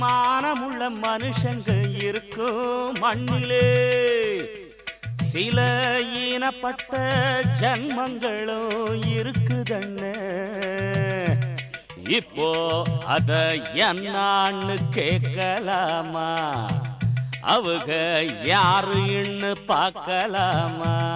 மானமுள்ள மனுஷங்க இருக்கும் மண்ணிலே. சில ஈனப்பட்ட ஜன்மங்களும் இருக்குதண்ண. இப்போ அத என்னான்னு கேட்கலாமா? அவங்க யாருன்னு பார்க்கலாமா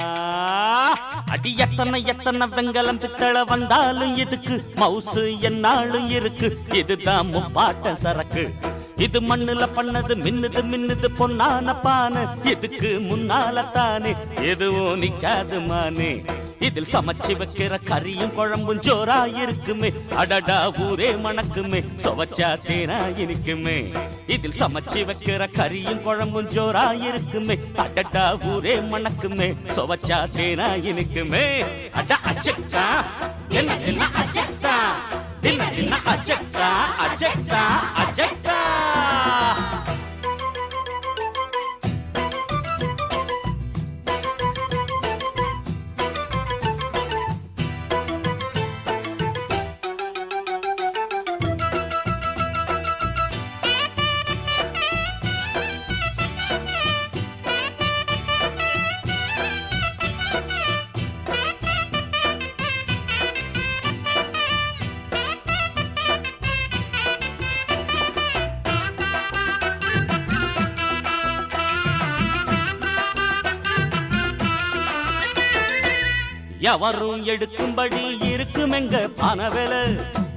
எத்தனை எத்தனை வெங்கலம் பித்தள வந்தாலும் இதுக்கு மவுசு என்னாலும் இருக்கு. இதுதான் முப்பாட்ட சரக்கு. இது மண்ணுல பண்ணது மின்னுது மின்னுது பொன்னான பானு. இதுக்கு முன்னால தானே எதுவும் நிக்காது மானே இதில் சமைச்சு வைக்கிற கறியும் குழம்பும் ஜோரா இருக்குமே. அடடா ஊரே மணக்குமே. சுவச்சா தேனா இனிக்குமே. இதில் சமைச்சு வைக்கிற கறியும் குழம்பும் ஜோரா இருக்குமே. அடடா ஊரே மணக்குமே. சுவச்சா தேனா இனிக்குமே. அட அச்சக்கா என்ன என்ன அச்சக்கா என்ன என்ன அச்சக்கா அச்சக்கா அச்சக்கா எவரும் எடுக்கும்படி இருக்கும் இருக்குமெங்க பணவேல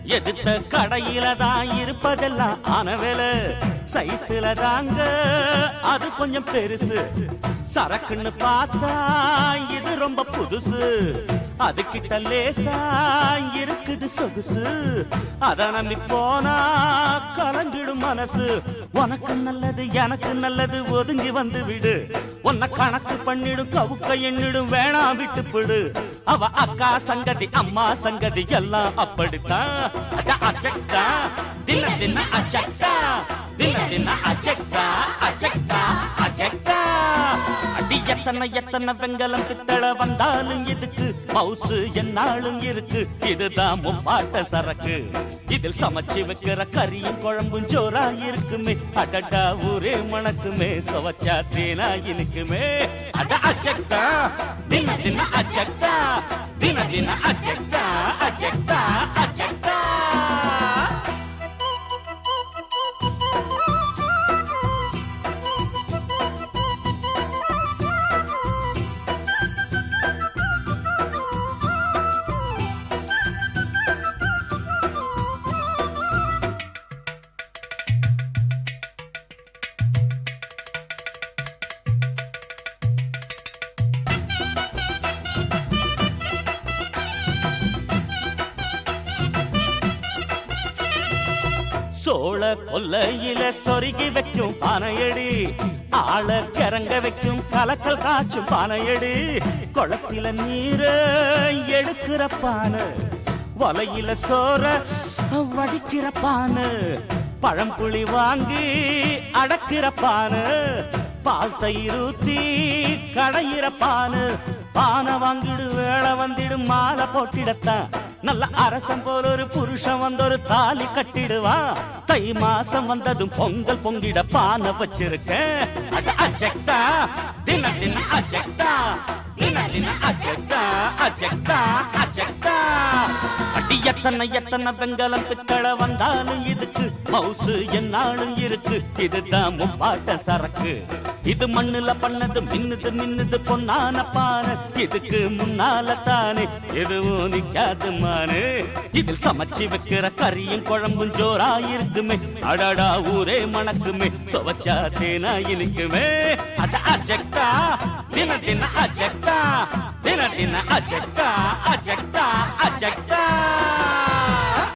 எதிர்த்த கடையில தான் இருப்பதெல்லாம் ஆனவேல. சைஸ்ல தாங்க. அது கொஞ்சம் பெருசு. சரக்குன்னு பார்த்தா இது ரொம்ப புதுசு. அது கிட்ட லேசா இருக்குது சொகுசு. அத நம்பி போனா கலங்கிடும் மனசு. உனக்கு நல்லது எனக்கு நல்லது ஒதுங்கி வந்து விடு. உன்னை கணக்கு பண்ணிடும் கவுக்க எண்ணிடும் வேணாம் விட்டு பிடு. அவ அக்கா சங்கதி அம்மா சங்கதி எல்லாம் அப்படித்தான். அச்சக்கா தின தின அச்சக்கா அடி எத்தனை எத்தனை வெங்கலம் பித்தள வந்தாலும் இதுக்கு மவுசு என்னாலும் இருக்கு. இதுதான் முப்பாட்ட சரக்கு. இதில் சமைச்சு வைக்கிற கறியும் குழம்பும் ஜோரா இருக்குமே. அடடா ஊரே மணக்குமே. சுவச்சா தேனா இனிக்குமே. அட அச்சக்கா தின தின அச்சக்கா தின தின அச்சக்கா அச்சக்கா சோழ கொல்லையில சொருகி வைக்கும் பானையடி ஆள கரங்க வைக்கும் கலக்கல் காய்ச்சும் பானையடி. குளத்தில நீர எடுக்கிற பானை வலையில சோற வடிக்கிற பானை பழம்புளி வாங்கி அடக்கிற பானை பால் தயிரூத்தி கடையிற பானை. பானை வாங்கிடு வேலை வந்திடும் மாலை போட்டிடத்தான். நல்ல அரசன் போல ஒரு புருஷன் வந்து ஒரு தாலி கட்டிடுவான். தை மாசம் வந்ததும் பொங்கல் பொங்கிட பான வச்சிருக்க. அஜெக்டா தின தின அஜெக்டா தின தின அஜெக்டா அஜெக்டா அஜெக்டா எத்தனை எத்தனை வெங்கலம் பித்தள வந்தாலும் இதுக்கு மவுசு என்னாலும் இருக்கு. இதுதான் முப்பாட்ட சரக்கு. இது மண்ணுல பண்ணது மின்னுது மின்னுது பொன்னான பானை. இதுக்கு முன்னால தானே எதுவும் நிக்காது மானு. இதில் சமைச்சு வைக்கிற கறியும் குழம்பும் ஜோரா இருக்குமே. அடடா ஊரே மணக்குமே. சுவச்சா தேனா இனிக்குமே. அத அஜெக்டா தின தின அஜெக்டா. தின தின அஜெக்டா அஜெக்டா జగ్గా